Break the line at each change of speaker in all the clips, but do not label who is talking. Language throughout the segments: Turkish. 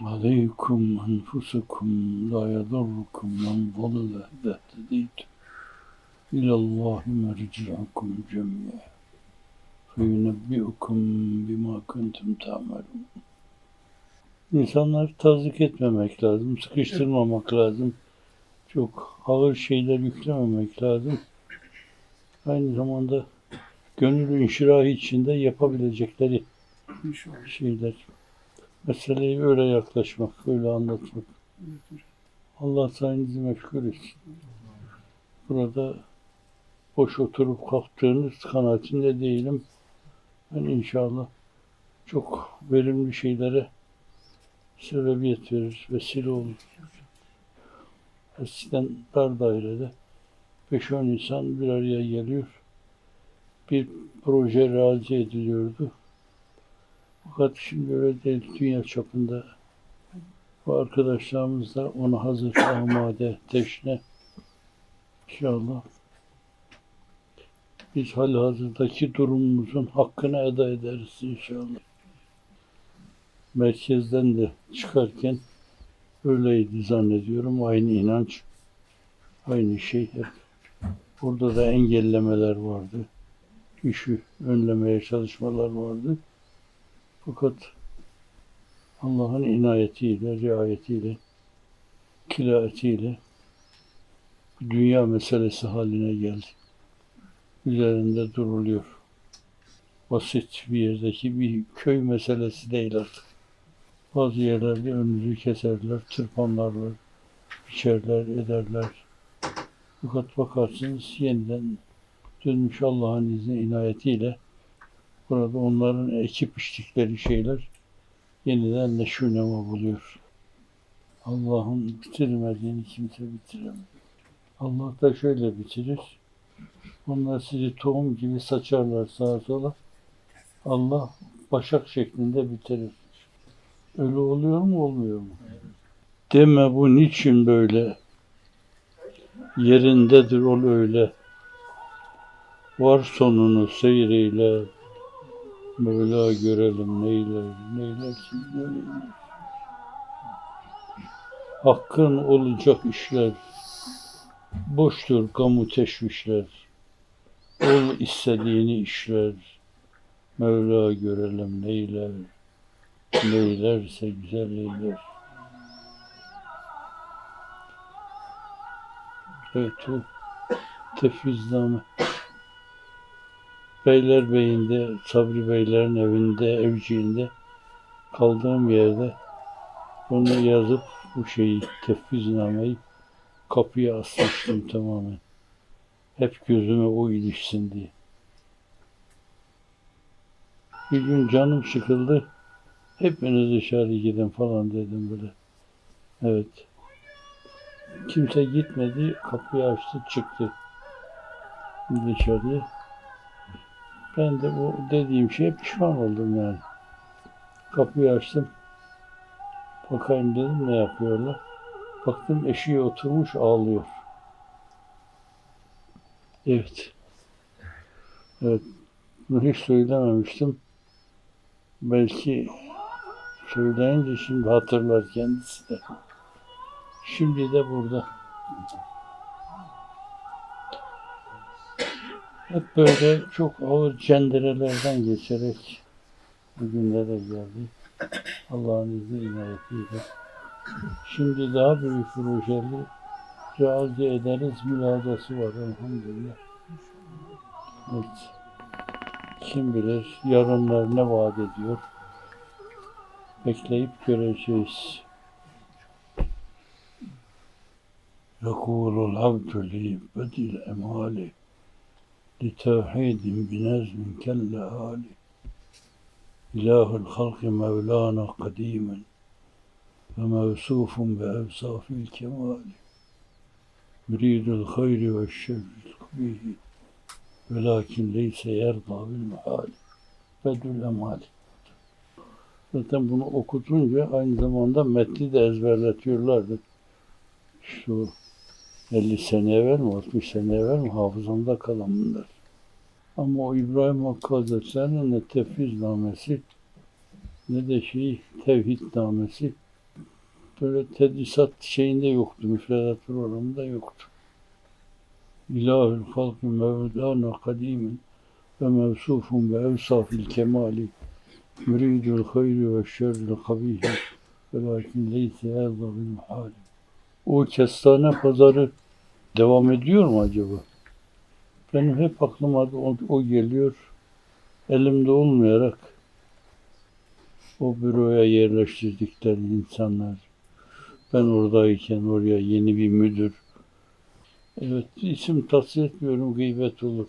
عليكم أنفسكم لا يضركم من ضل إذا اهتديتم إلى الله مرجعكم جميعا فينبئكم بما كنتم تعملون İnsanları tazik etmemek lazım, sıkıştırmamak lazım. Çok ağır şeyler yüklememek lazım. Aynı zamanda gönül inşirahı içinde yapabilecekleri
İnşallah.
şeyler. Meseleyi öyle yaklaşmak, öyle anlatmak. Allah sayenizi meşgul etsin. Burada boş oturup kalktığınız kanaatinde değilim. Ben inşallah çok verimli şeylere sebebiyet verir, vesile olur. Eskiden dar dairede 5-10 insan bir araya geliyor. Bir proje realize ediliyordu. Fakat şimdi öyle değil. Dünya çapında bu arkadaşlarımız da ona hazır, amade, teşne. İnşallah biz halihazırdaki durumumuzun hakkını eda ederiz inşallah. Merkezden de çıkarken öyleydi zannediyorum. Aynı inanç, aynı şey hep. Burada da engellemeler vardı. İşi önlemeye çalışmalar vardı. Fakat Allah'ın inayetiyle, riayetiyle, kilaetiyle dünya meselesi haline geldi. Üzerinde duruluyor. Basit bir yerdeki bir köy meselesi değil artık. Bazı yerlerde önünüzü keserler, tırpanlarlar, biçerler, ederler. Fakat bakarsınız yeniden dönmüş Allah'ın izni inayetiyle Burada onların ekip içtikleri şeyler yeniden neşünema buluyor. Allah'ın bitirmediğini kimse bitiremez. Allah da şöyle bitirir. Onlar sizi tohum gibi saçarlar sağa sola. Allah başak şeklinde bitirir. Öyle oluyor mu olmuyor mu? Deme bu niçin böyle? Yerindedir ol öyle. Var sonunu seyreyle, Mevla görelim neyler, neylersin neyler. Hakkın olacak işler, boştur kamu teşvişler. Ol istediğini işler, Mevla görelim neyler, neylerse güzel eyler. Evet o tefvizname. Beylerbeyi'nde, Sabri Beylerin evinde, evciğinde kaldığım yerde onu yazıp bu şeyi, tefviznameyi kapıya asmıştım tamamen. Hep gözüme o ilişsin diye. Bir gün canım sıkıldı. Hepiniz dışarı gidin falan dedim böyle. Evet. Kimse gitmedi. Kapıyı açtı çıktı. Dışarıya. Ben de bu dediğim şeye pişman oldum yani. Kapıyı açtım. Bakayım dedim ne yapıyorlar. Baktım eşiğe oturmuş ağlıyor. Evet. Evet. Bunu hiç söylememiştim. Belki söyleyince şimdi hatırlar kendisi de. Şimdi de burada. Hep böyle çok ağır cenderelerden geçerek bugünlere geldik. Allah'ın izni inayetiyle. Şimdi daha büyük projeli realize ederiz müladası var elhamdülillah. Evet. Kim bilir yarınlar ne vaat ediyor. Bekleyip göreceğiz. يقول العبد لبدي الأموال لتوحيد بنزم كاللآل إله الخلق مولانا قديما فموصوف بأوصاف الكمال يريد الخير والشر القبيح ولكن ليس يرضى بالمحال بدو الأمال Zaten bunu okutunca aynı zamanda metni de ezberletiyorlardı. Şu 50 sene evvel mi, 60 sene evvel mi hafızamda kalan bunlar. Ama o İbrahim Hakkı Hazretleri'nin ne tefviz namesi ne de şey tevhid namesi böyle tedrisat şeyinde yoktu, müfredat programında yoktu. İlahül halkı mevlana kadimin ve mevsufun ve evsafil kemali müridül hayri ve şerril kabihi ve lakin leyse erzavil muhali. O kestane pazarı devam ediyor mu acaba? Benim hep aklıma o, o geliyor. Elimde olmayarak o büroya yerleştirdikleri insanlar. Ben oradayken oraya yeni bir müdür. Evet isim tahsis etmiyorum gıybet olur.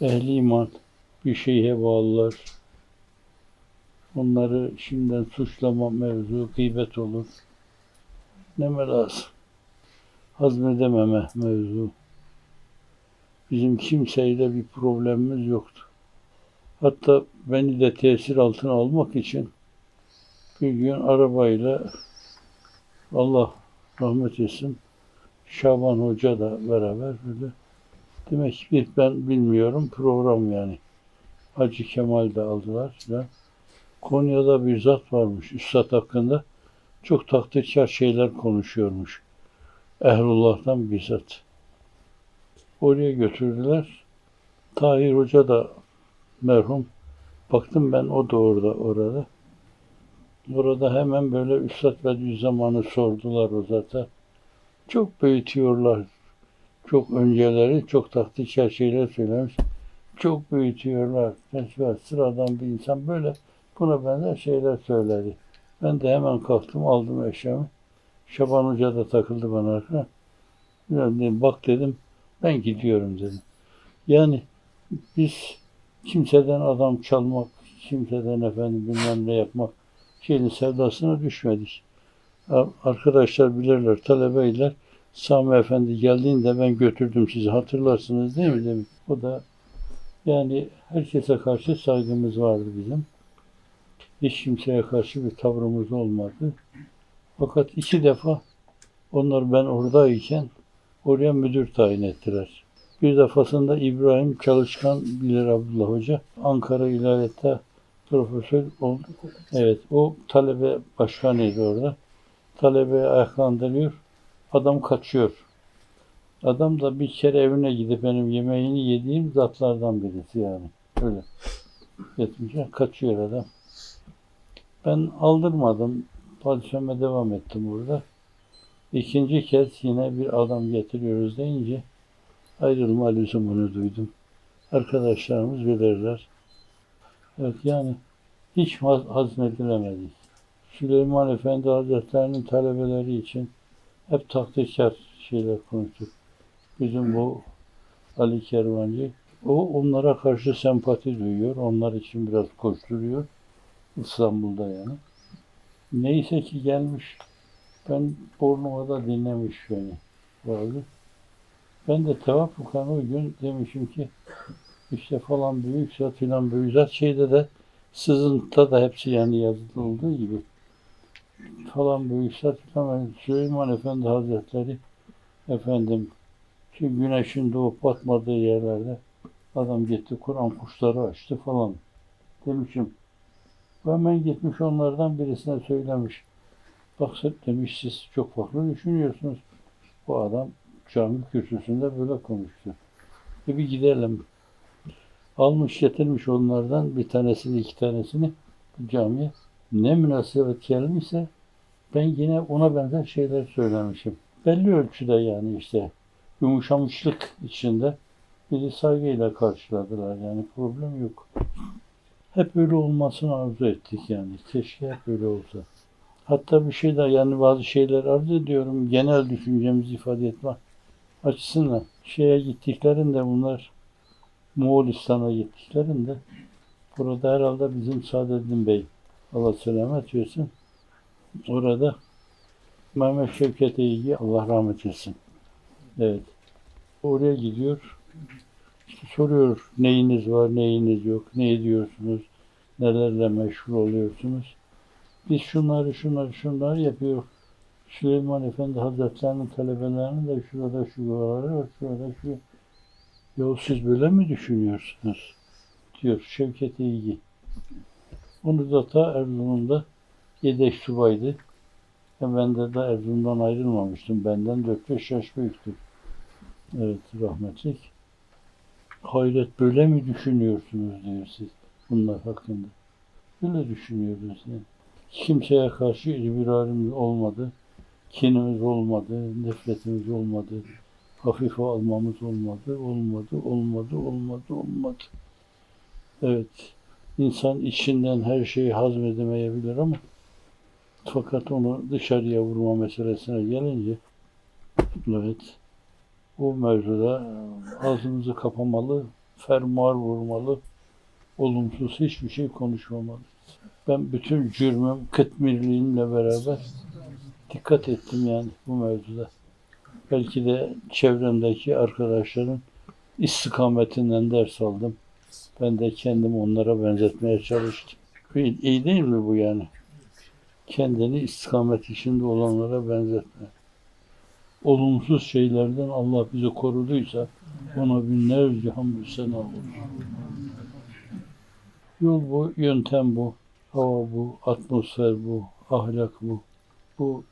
Ehli iman bir şeye bağlılar. Onları şimdiden suçlama mevzu gıybet olur. Neme lazım? Hazmedememe mevzu. Bizim kimseyle bir problemimiz yoktu. Hatta beni de tesir altına almak için bir gün arabayla Allah rahmet etsin Şaban Hoca da beraber böyle demek ki bir ben bilmiyorum program yani. Hacı Kemal de aldılar filan. Konya'da bir zat varmış Üstad hakkında. Çok takdirkar şeyler konuşuyormuş. Ehlullah'tan bir zat. Oraya götürdüler. Tahir Hoca da merhum. Baktım ben o da orada orada. Burada hemen böyle Üstad Bediüzzaman'ı sordular o zaten. Çok büyütüyorlar. Çok önceleri çok taktikçer şeyler söylemiş. Çok büyütüyorlar. Mesela sıradan bir insan böyle buna benzer şeyler söyledi. Ben de hemen kalktım aldım eşyamı. Şaban Hoca da takıldı bana arkana. Dedim, bak dedim ben gidiyorum dedim. Yani biz kimseden adam çalmak, kimseden efendim bilmem ne yapmak şeyin sevdasına düşmedik. Arkadaşlar bilirler, talebeyler. Sami Efendi geldiğinde ben götürdüm sizi hatırlarsınız değil mi demiş. O da yani herkese karşı saygımız vardı bizim. Hiç kimseye karşı bir tavrımız olmadı. Fakat iki defa onlar ben oradayken oraya müdür tayin ettiler. Bir defasında İbrahim Çalışkan bilir Abdullah Hoca. Ankara İlahiyat'ta profesör oldu. Evet o talebe başkanıydı orada. Talebeyi ayaklandırıyor. Adam kaçıyor. Adam da bir kere evine gidip benim yemeğini yediğim zatlardan birisi yani. Öyle. Yetmişe kaçıyor adam. Ben aldırmadım. Padişahıma devam ettim burada. İkinci kez yine bir adam getiriyoruz deyince ayrılma lüzumunu duydum. Arkadaşlarımız bilirler. Evet yani hiç haz- hazmedilemedik. Süleyman Efendi Hazretleri'nin talebeleri için hep takdirkar şeyler konuştuk. Bizim bu Ali Kervancı, o onlara karşı sempati duyuyor. Onlar için biraz koşturuyor. İstanbul'da yani. Neyse ki gelmiş. Ben Bornova'da dinlemiş beni. Vardı. Ben de tevaffukan o gün demişim ki işte falan büyük zat filan büyük zat şeyde de sızıntıda da hepsi yani yazılı olduğu gibi falan büyük zat filan Süleyman Efendi Hazretleri efendim şu güneşin doğup batmadığı yerlerde adam gitti Kur'an kuşları açtı falan demişim. Ben ben gitmiş onlardan birisine söylemiş. Bak demiş siz çok farklı düşünüyorsunuz. Bu adam cami kürsüsünde böyle konuştu. E bir gidelim. Almış getirmiş onlardan bir tanesini iki tanesini camiye. Ne münasebet gelmişse ben yine ona benzer şeyler söylemişim. Belli ölçüde yani işte yumuşamışlık içinde bizi saygıyla karşıladılar yani problem yok. Hep öyle olmasını arzu ettik yani. Keşke hep öyle olsa. Hatta bir şey daha yani bazı şeyler arz ediyorum. Genel düşüncemizi ifade etme açısından. Şeye gittiklerinde bunlar Moğolistan'a gittiklerinde burada herhalde bizim Saadettin Bey Allah selamet versin. Orada Mehmet Şevket İlgi Allah rahmet etsin. Evet. Oraya gidiyor. Soruyor neyiniz var, neyiniz yok, ne ediyorsunuz, nelerle meşgul oluyorsunuz. Biz şunları, şunları, şunları yapıyor. Süleyman Efendi Hazretlerinin talebelerinin de şurada şu var, şurada şu. Ya siz böyle mi düşünüyorsunuz? Diyor Şevket İlgi. Onu da ta Erzurum'da yedek subaydı. E ben de de Erzurum'dan ayrılmamıştım. Benden 4-5 yaş büyüktü. Evet rahmetlik. Hayret böyle mi düşünüyorsunuz diyor siz bunlar hakkında. Böyle düşünüyoruz yani. Kimseye karşı ilgilerimiz olmadı. Kinimiz olmadı, nefretimiz olmadı. Hafife almamız olmadı, olmadı, olmadı, olmadı, olmadı. Evet, insan içinden her şeyi hazmedemeyebilir ama fakat onu dışarıya vurma meselesine gelince evet o mevzuda ağzımızı kapamalı, fermuar vurmalı, olumsuz hiçbir şey konuşmamalıyız. Ben bütün cürmüm, kıtmirliğimle beraber dikkat ettim yani bu mevzuda. Belki de çevremdeki arkadaşların istikametinden ders aldım. Ben de kendimi onlara benzetmeye çalıştım. İyi değil mi bu yani? Kendini istikamet içinde olanlara benzetme. Olumsuz şeylerden Allah bizi koruduysa ona binlerce hamdü sena olsun. Yol bu, yöntem bu, hava bu, atmosfer bu, ahlak bu. Bu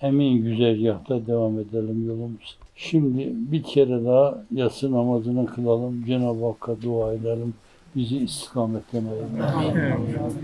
emin güzergahta devam edelim yolumuz. Şimdi bir kere daha yatsı namazını kılalım. Cenab-ı Hakk'a dua edelim. Bizi istikametten ayırmasın.